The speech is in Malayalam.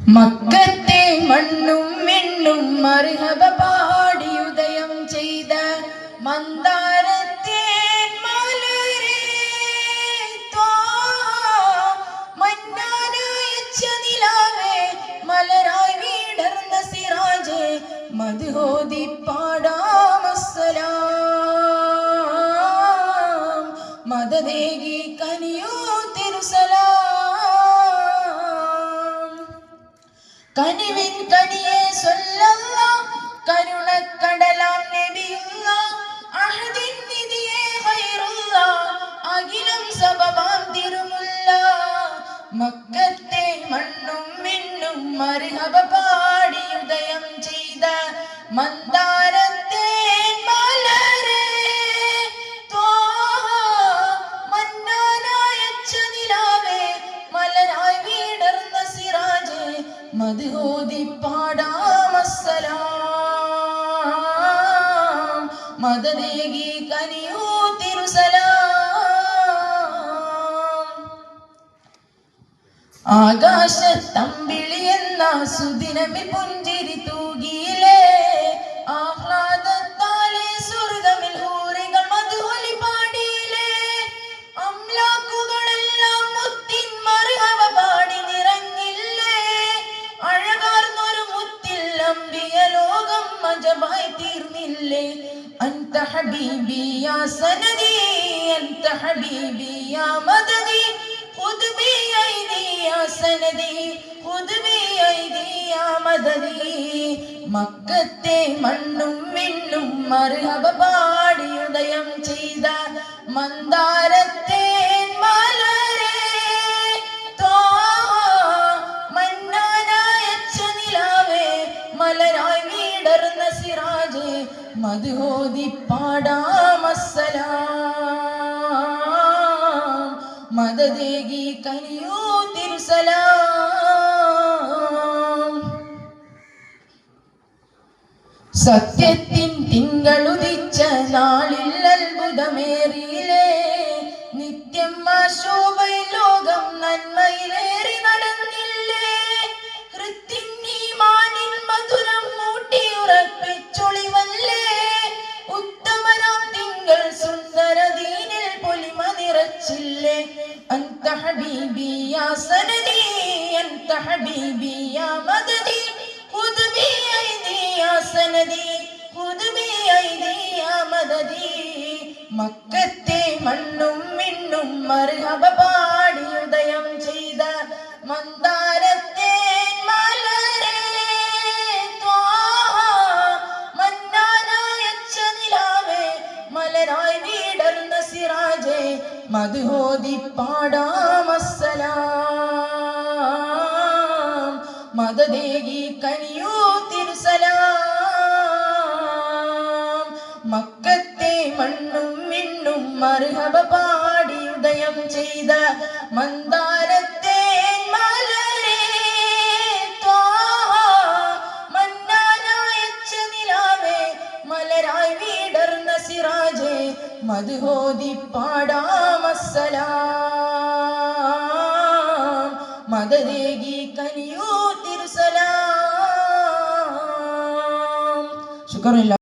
മക്കത്തെ മണ്ണും മിണ്ണും മർഹബ ഉദയം ചെയ്ത മന്ദാരത്തെ മലരായി മധുഹോതി പാടാമസ്സലാം മദദേകി കനിയോ കനിവിൻ കനിയെ സ്വല്ലല്ല കരുണക്കടലാം നബിയുള്ള അഹദിൻ നിധിയെ ഖൈറുള്ള അഖിലം സബബാം തിരുമുല്ല. മക്കത്തെ മണ്ണും മിണ്ണും മർഹബ പാടി ഉദയം ചെയ്ത മന്ദാരത്തെ മധുഹോതി പാടാമസ്സലാം മദദേകി കനിയോ തിരുസലാം. ആകാശത്തമ്പിളി എന്ന സുദിനമി പുഞ്ചിരി ലോകം അജമായി തീർന്നില്ലേ? അന്ത ഹബീബി യാ സനദി അന്ത ഹബീബി യാ മദദി ഖുദ് ബി ഐദി യാ സനദി ഖുദ് ബി ഐദി യാ മദദി. മക്കത്തെ മണ്ണും വിണ്ണും മർഹബ പാടി ഉദയം ചെയ്ത മന്ദാരത്തെ മലരാ മധുഹോതി പാടാമസലാം മദദേകി കനിയോ തിരുസലാം സത്യത്തിൻ തിങ്കളുദിച്ച നാളിൽ അത്ഭുതമേറിയിലേ നിത്യം ശോഭയിൽ ലോകം നന്മയിലേറി വിറച്ചില്ലേ അന്ത ഹബീബിയ സനദി അന്ത ഹബീബിയ മദദി ഖുദ് ബി ഐദി സനദി ഖുദ് ബി ഐദി മദദി. മക്കത്തെ മണ്ണും മിണ്ണും മർഹബ പാടി ഉദയം ചെയ്ത മന്ദാരത്തെ മലരായി മധുഹോതി പാടാമസലാം മതദേഗി കനിയോ തിരുസലാം മക്കത്തെ മണ്ണും മിണ്ണും മർഹബ പാടി ഉദയം ചെയ്ത മന്ദാരത്തെ മധുഹോതി പാടാമസലാം മദദേകി കനിയോ തിരുസലാം. ശുക്രല്ല